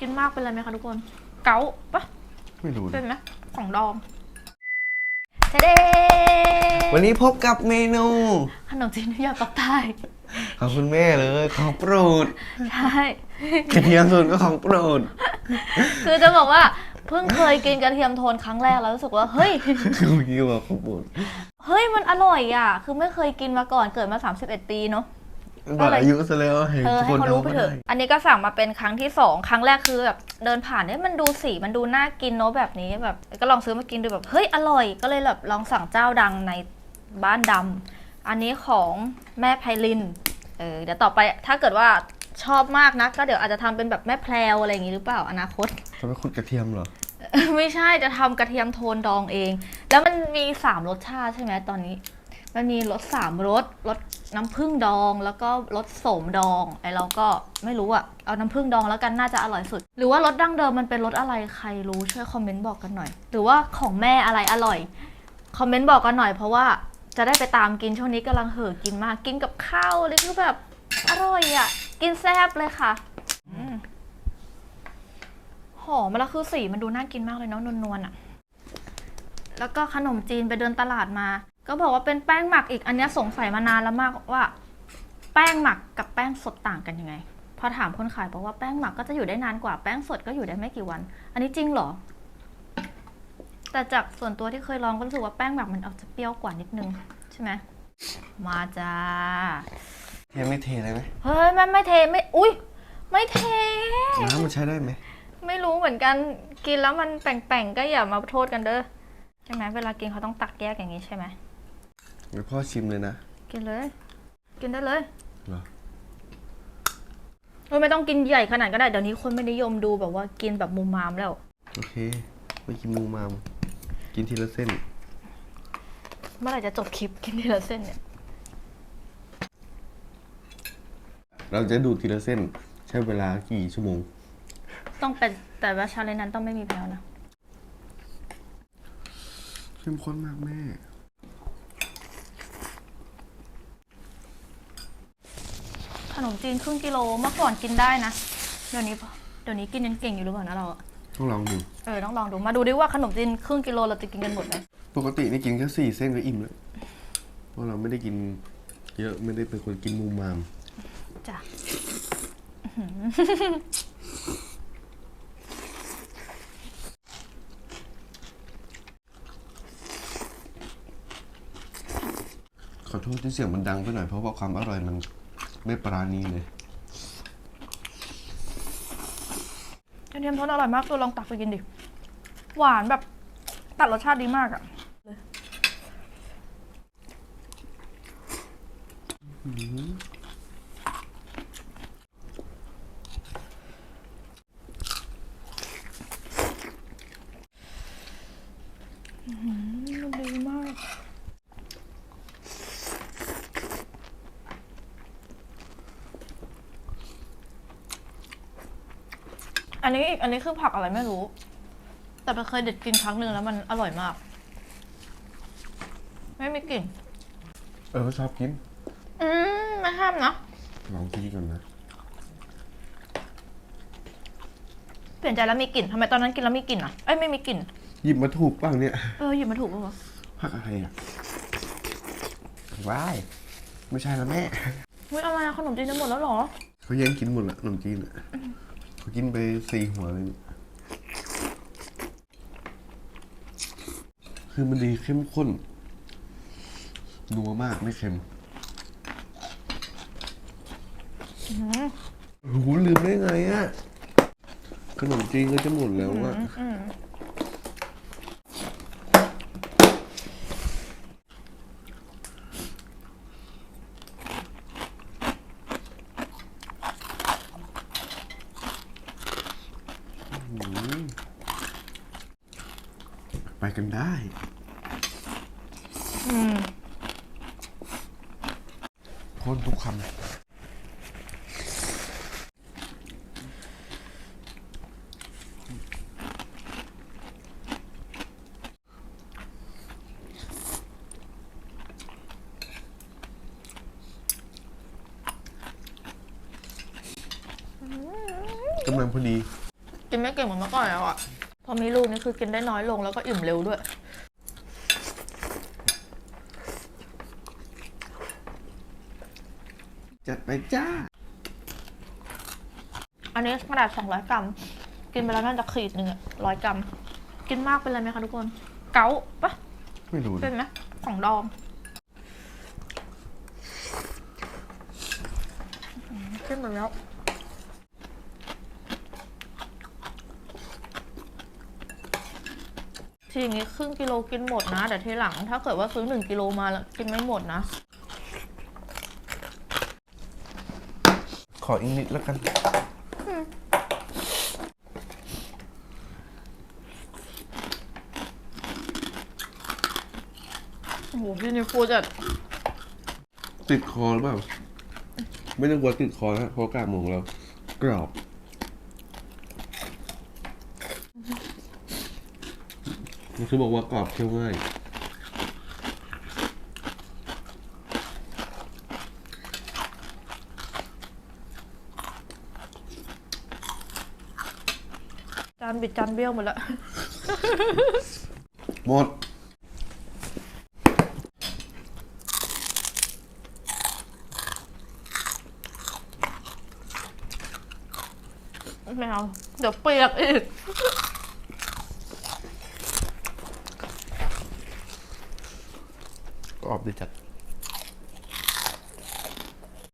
กินมากเป็นไรไหมคะทุกคน เกาปะไม่รู้เป็นะนไหมของดองเทเดวันนี้พบกับเมนู ขนมจีนน้ำยาปักใต้ของคุณแม่เลยของโปรดใช่ กระเทียมส่วนก็ของโปรด คือจะบอกว่าเพิ่งเคยกินกระเทียมโทนครั้งแรกแล้วรู้สึกว่าเฮ้ย คือเมื่อกี้บอกของโปรดเฮ้ยมันอร่อยอะ คือไม่เคยกินมาก่อนเกิดมา 31 ปีเนาะ บอกอายุซะแล้วเห็นเออทุกให้คนเขารู้ทำไปไม่เถได้อะอันนี้ก็สั่งมาเป็นครั้งที่สองครั้งแรกคือแบบเดินผ่านเนี่ยมันดูสีมันดูน่ากินเนาะแบบนี้แบบ ก็ลองซื้อมากินดูแบบเฮ้ยอร่อย ก็เลยแบบลองสั่งเจ้าดังในบ้านดำอันนี้ของแม่ไพลินเออเดี๋ยวต่อไปถ้าเกิดว่าชอบมากนะก็เดี๋ยวอาจจะทำเป็นแบบแม่แพรวอะไรอย่างงี้หรือเปล่าอนาคตจะไม่ขุดกระเทียมเหรอ ไม่ใช่จะทำกระเทียมโทนดองเอง แล้วมันมีสามรสชาติใช่ไหมตอนนี้ มันมีรสสามรสรสน้ำผึ้งดองแล้วก็รสโสมดองไอเราก็ไม่รู้อะเอาน้ำผึ้งดองแล้วกันน่าจะอร่อยสุด หรือว่ารสดั้งเดิมมันเป็นรสอะไรใครรู้ช่วยคอมเมนต์บอกกันหน่อย หรือว่าของแม่อะไรอร่อยคอมเมนต์บอกกันหน่อยเพราะว่าจะได้ไปตามกินช่วงนี้กำลังเห่อกินมากกินกับข้าวเลยคือแบบอร่อยอะกินแซ่บเลยค่ะ หอมแล้วคือสีมันดูน่ากินมากเลยเนาะนวลๆอะแล้วก็ขนมจีนไปเดินตลาดมา ก็บอกว่าเป็นแป้งหมักอีกอันเนี้ยสงสัยมานานแล้วมากว่า แป้งหมักกับแป้งสดต่างกันยังไง พอถามคนขายบอกว่าแป้งหมักก็จะอยู่ได้นานกว่าแป้งสดก็อยู่ได้ไม่กี่วัน อันนี้จริงเหรอ แต่จากส่วนตัวที่เคยลองก็รู้สึกว่าแป้งหมักมันออกจะเปรี้ยวกว่านิดนึงใช่ไหมมาจ้าเทไม่เทเลยไหมเฮ้ยไม่ไม่เทไม่อุ้ยไม่เท น้ำมันใช้ได้ไหม ไม่รู้เหมือนกันกินแล้วมันแป่งๆก็อย่ามาโทษกันเด้อใช่ไหมเวลากินเขาต้องตักแยกอย่างนี้ใช่ไหมเดี๋ยวพ่อชิมเลยนะกินเลย กินได้เลยเหรอเฮ้ยไม่ต้องกินใหญ่ขนาดก็ได้เดี๋ยวนี้คนไม่นิยมดูแบบว่ากินแบบมุมมามแล้ว โอเคไม่กินมูมาม กินทีละเส้น เมื่อไหร่จะจบคลิปกินทีละเส้นเนี่ยเราจะดูทีละเส้น ใช้เวลากี่ชั่วโมง ต้องเป็นแต่ว่าชาเลนจ์นั้นต้องไม่มีแพ้วนะ เข้มข้นมากแม่ ขนมจีนครึ่งกิโลเมื่อก่อนกินได้นะ เดี๋ยวนี้เดี๋ยวนี้กินยังเก่งอยู่หรือเปล่านะเราอะต้องลองดู เออต้องลองดูมาดูดิว่าขนมจีนครึ่งกิโลเราจะกินกันหมดไหมปกตินี่กินแค่สี่เส้นก็อิ่มแล้วเพราะเราไม่ได้กินเยอะไม่ได้เป็นคนกินมูมามจ้ะ อโทษที่เสียงมันดังไปหน่อยเพราะว่าความอร่อยมันไม่ปราณีเลย กระเทียมทอดอร่อยมากตัวลองตักไปกินดิ หวานแบบตัดรสชาติดีมากอะอื้อหือดีมาก อันนี้อีกอันนี้คือผักอะไรไม่รู้ แต่ไปเคยเด็ดกินครั้งหนึ่งแล้วมันอร่อยมาก ไม่มีกลิ่นเออชอบกิน อืมไม่ห้ามนะลองกินก่อนนะ เปลี่ยนใจแล้วมีกลิ่นทำไมตอนนั้นกินแล้วมีกลิ่นอะเอ้ยไม่มีกลิ่นหยิบมาถูกบ้างเนี่ยเออหยิบมาถูกป่าวะผักอะไรอะว้ายไม่ใช่แล้วแม่เฮ้ยอะไรอะขนมจีนจะหมดแล้วเหรอเขาแย่งกินหมดละขนมจีนอะเขา กินไปสี่หัวเลยเนี่ยคือมันดีเข้มข้น นัวมากไม่เค็มอื้อหือโอ้โหลืมได้ไงอะขนมจีนก็จะหมดแล้วอะอืม ไปกันได้พ่นทุกคำกำลังพอดี กินไม่เก่งเหมือนเมื่อก่อนแล้วอะ พอมีลูกนี่คือกินได้น้อยลงแล้วก็อิ่มเร็วด้วย จัดไปจ้า อันนี้ขนาด200 กรัม กินไปแล้วน่าจะขีดหนึ่งอะร้อยกรัม กินมากเป็นไรไหมคะทุกคน เกาปะไม่รู้เป็นไหมของดองอื้อหือขึ้นมาแล้ว ทีอย่างนี้ครึ่งกิโลกินหมดนะแต่ทีหลัง ถ้าเกิดว่าซื้อหนึ่งกิโลมาแล้วกินไม่หมดนะ ขออีกนิดแล้วกัน โอ้โหพี่นิวฟูจะติดคอหรือเปล่า ไม่ต้องกลัวติดคอนะเพราะกากหมูของเรา กรอบ มันคือบอกว่ากรอบเคี้ยวง่ายจานบิดจานเบี้ยวหมดแล้วหมด ไม่เอา เดี๋ยวเปียกอีก กรอบดีจัด